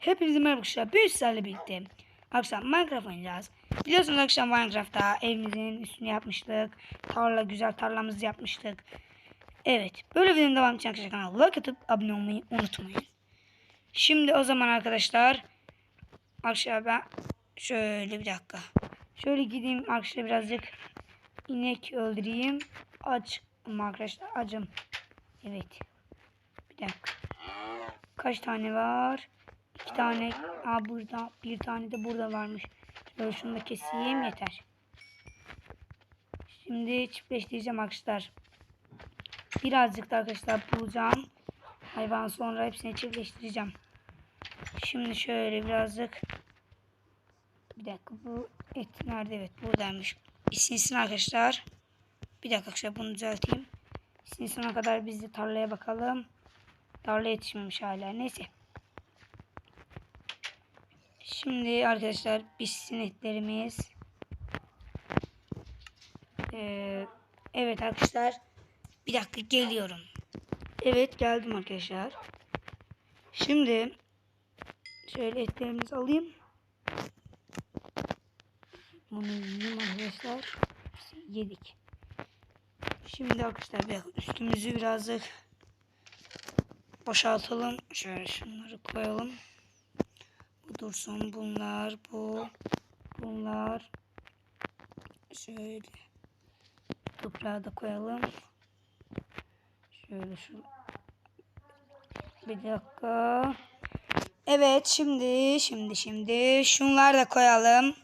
Hepinize merhaba arkadaşlar. Bir sizlerle birlikte akşam Minecraft oynayacağız. Biliyorsunuz akşam Minecraft'ta evimizin üstünü yapmıştık. Tarla güzel tarlamızı yapmıştık. Evet. Böyle videonun devamı için arkadaşlar kanala like atıp abone olmayı unutmayın. Şimdi o zaman arkadaşlar aşağı ben şöyle bir dakika. Şöyle gideyim arkadaşlar birazcık inek öldüreyim. Aç arkadaşlar acım. Evet. Bir dakika. Kaç tane var? İki tane. Aa burada. Bir tane de burada varmış. Şöyle şunu da keseyim yeter. Şimdi çiftleştireceğim arkadaşlar. Birazcık da arkadaşlar bulacağım. Hayvan sonra hepsini çiftleştireceğim. Şimdi şöyle birazcık. Bir dakika bu et nerede? Evet buradaymış. İsinsin arkadaşlar. Bir dakika arkadaşlar bunu düzelteyim. İsinsine kadar biz de tarlaya bakalım. Tarla yetişmemiş hala. Neyse. Şimdi arkadaşlar pişsin etlerimiz. Ee, evet arkadaşlar. Bir dakika geliyorum. Evet geldim arkadaşlar. Şimdi şöyle etlerimizi alayım. Bunu yiyeyim arkadaşlar. Yedik. Şimdi arkadaşlar bir üstümüzü birazcık boşaltalım. Şöyle şunları koyalım. Dursun. Bunlar bu. Bunlar. Şöyle. Toprağı da koyalım. Şöyle şu. Bir dakika. Evet şimdi şimdi şimdi şunları da koyalım.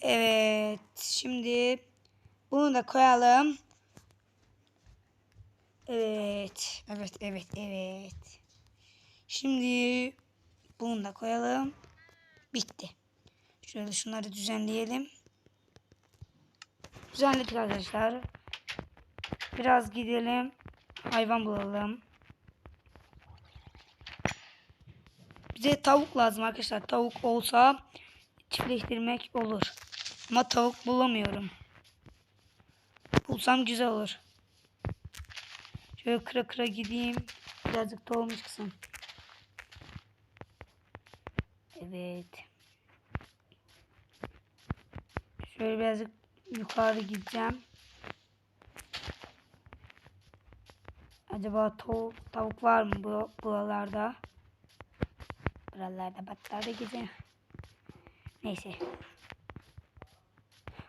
Evet şimdi bunu da koyalım. Evet. Evet, evet, evet. Şimdi bunu da koyalım. Bitti. Şöyle şunları düzenleyelim. Düzenledik arkadaşlar. Biraz gidelim. Hayvan bulalım. Bize tavuk lazım arkadaşlar. Tavuk olsa çiftleştirmek olur. Ama tavuk bulamıyorum. Bulsam güzel olur. Şöyle kıra kıra gideyim. Birazcık tohum çıksın. Evet. Şöyle birazcık yukarı gideceğim. Acaba tavuk, tavuk var mı bu buralarda? Buralarda batlarda gece. Neyse.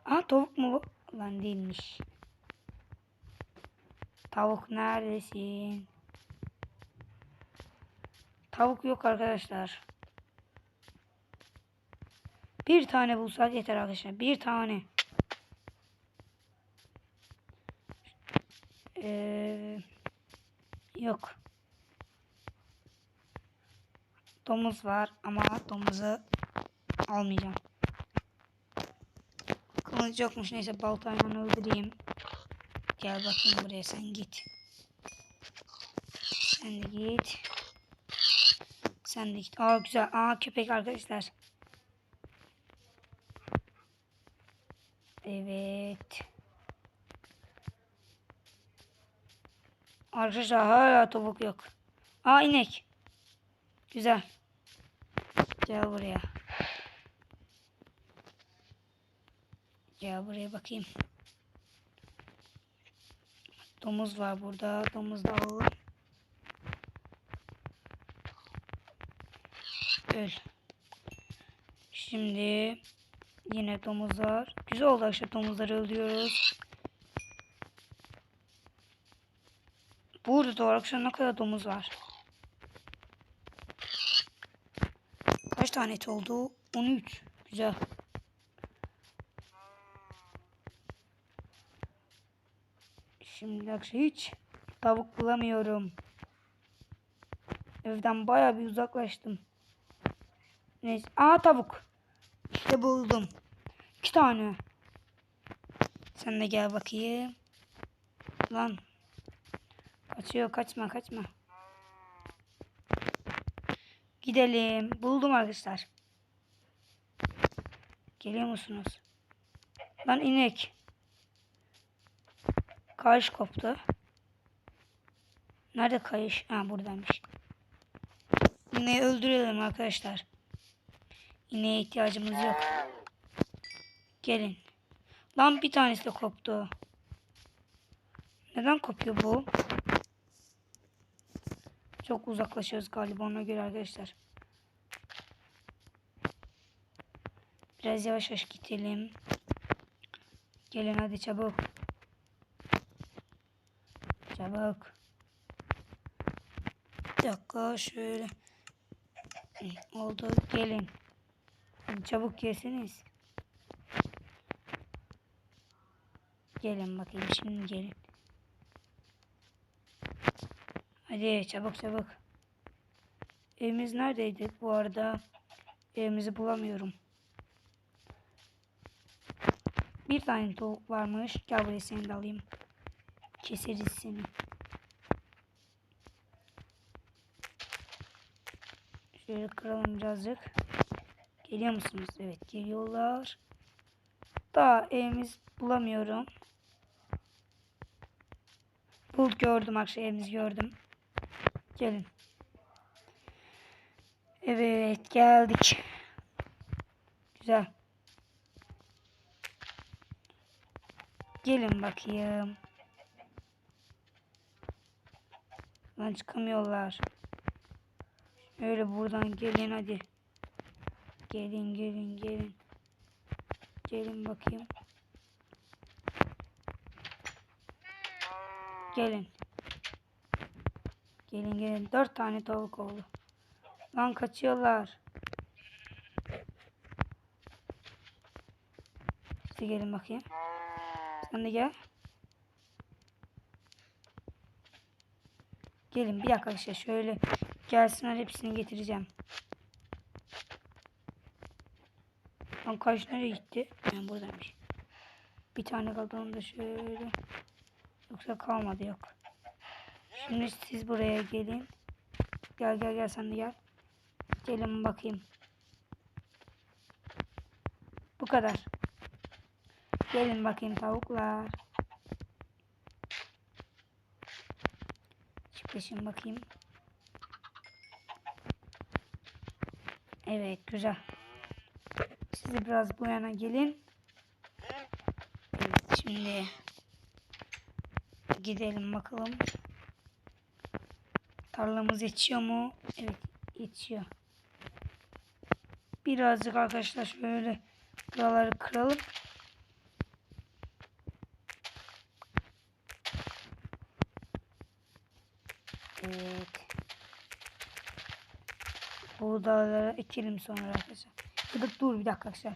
Aa tavuk mu bu? Lan değilmiş. Tavuk neredesin? Tavuk yok arkadaşlar. Bir tane bulsak yeter arkadaşlar. Bir tane. Ee, yok. Domuz var ama domuzu almayacağım. Kılıç yokmuş. Neyse baltayla öldüreyim. Gel bakayım buraya sen git. Sen de git. Sen de git. Aa güzel. Aa köpek arkadaşlar. Evet. Arkadaşlar hala tavuk yok. Aa inek. Güzel. Gel buraya. Gel buraya bakayım. Domuz var burada. Domuz da alalım. Öl. Şimdi yine domuzlar. Güzel oldu arkadaşlar domuzları öldürüyoruz. Burada da arkadaşlar ne kadar domuz var. Kaç tane et oldu? 13. Güzel. Şimdi akşam hiç tavuk bulamıyorum. Evden baya bir uzaklaştım. Neyse. Aa tavuk. İşte buldum. İki tane. Sen de gel bakayım. Lan. Kaçıyor kaçma kaçma. Gidelim. Buldum arkadaşlar. Geliyor musunuz? Lan inek. Kayış koptu. Nerede kayış? Ha buradaymış. İneği öldürelim arkadaşlar. İneğe ihtiyacımız yok. Gelin. Lan bir tanesi de koptu. Neden kopuyor bu? Çok uzaklaşıyoruz galiba ona göre arkadaşlar. Biraz yavaş yavaş gidelim. Gelin hadi çabuk. Çabuk. Bir dakika şöyle. Oldu gelin. Çabuk gelseniz. Gelin bakayım şimdi gelin. Hadi çabuk çabuk. Evimiz neredeydi bu arada? Evimizi bulamıyorum. Bir tane tavuk varmış. Gel buraya seni de alayım. Keseriz seni. Şöyle kıralım birazcık. Geliyor musunuz? Evet geliyorlar. Daha evimiz bulamıyorum. Bul gördüm akşam evimizi gördüm. Gelin. Evet geldik. Güzel. Gelin bakayım. Lan çıkamıyorlar. Öyle buradan gelin hadi. Gelin gelin gelin. Gelin bakayım. Gelin. Gelin gelin. Dört tane tavuk oldu. Lan kaçıyorlar. İşte gelin bakayım. Sen de gel. Gelin bir dakika arkadaşlar şöyle gelsinler hepsini getireceğim. Lan kaç nereye gitti? Yani buradaymış. Bir tane kaldı onu da şöyle. Yoksa kalmadı yok. Şimdi siz buraya gelin. Gel gel gel sen de gel. Gelin bakayım. Bu kadar. Gelin bakayım tavuklar. Çiftleşin bakayım. Evet güzel. Siz biraz bu yana gelin. Evet şimdi gidelim bakalım. Tarlamız yetişiyor mu? Evet yetişiyor. Birazcık arkadaşlar şöyle buraları kıralım. Evet. Buğdayları ekelim sonra arkadaşlar. Da dur bir dakika arkadaşlar.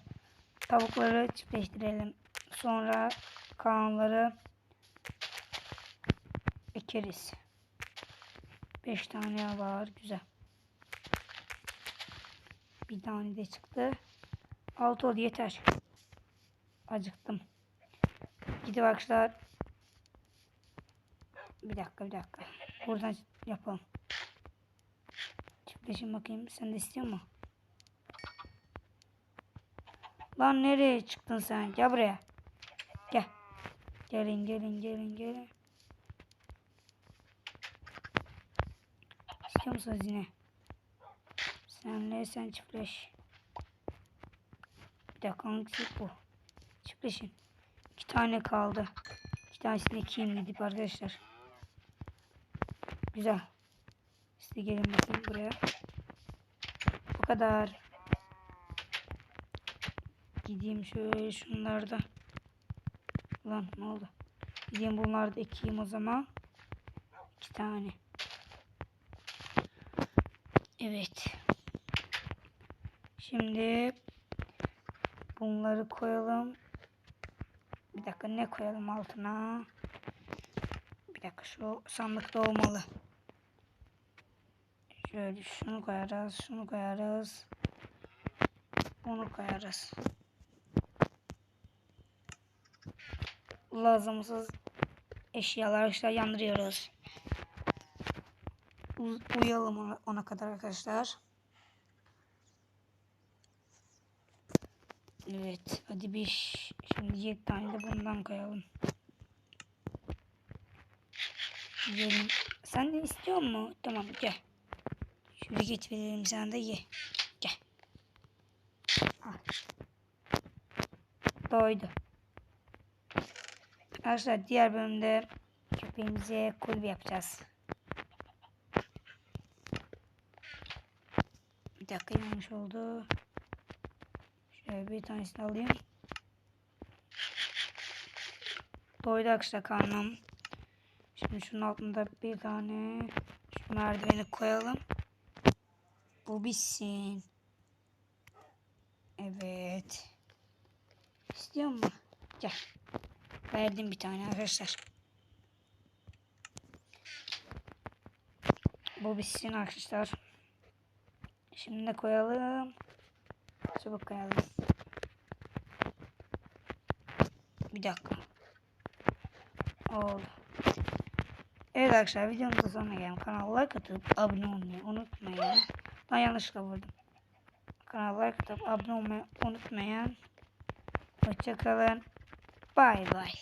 Tavukları çiftleştirelim. Sonra kalanları ekeriz. 5 tane var. Güzel. Bir tane de çıktı. 6 oldu yeter. Acıktım. Gidip arkadaşlar. Bir dakika bir dakika. Buradan yapalım. Çiftleşin bakayım. Sen de istiyor mu? Lan nereye çıktın sen? Gel buraya. Gel. Gelin gelin gelin gelin. İstiyor musunuz yine? Senle sen çiftleş. Bir dakika hangisi bu? Çiftleşin. İki tane kaldı. İki tanesini ekeyim gidip arkadaşlar. Güzel. Siz gelin bakayım buraya. Bu kadar. Gideyim şöyle şunlarda. Lan ne oldu? Gideyim bunları da ekeyim o zaman. İki tane. Evet. Şimdi bunları koyalım. Bir dakika ne koyalım altına? Bir dakika şu sandıkta olmalı. Şöyle şunu koyarız, şunu koyarız. Bunu koyarız. Lazımsız eşyalar arkadaşlar yandırıyoruz. U- uyalım ona, ona kadar arkadaşlar. Evet. Hadi bir şimdi 7 tane de bundan koyalım. Yiyelim. Sen de istiyor mu? Tamam gel. Yürü git verelim sana da ye. Gel. Al. Doydu. Arkadaşlar diğer bölümde köpeğimize kulübe yapacağız. Bir dakika yanlış oldu. Şöyle bir tanesini alayım. Doydu arkadaşlar karnım. Şimdi şunun altında bir tane şu merdiveni koyalım. Bu bitsin. Evet. İstiyor musun? Gel. Verdim bir tane arkadaşlar. Bu bitsin arkadaşlar. Şimdi ne koyalım? Çabuk koyalım. Bir dakika. Oldu. Evet arkadaşlar videomuzda sonuna geldim. Kanala like atıp abone olmayı unutmayın. Ben yanlışlıkla vurdum. Kanala like atıp abone olmayı unutmayın. Hoşçakalın. Bay bay.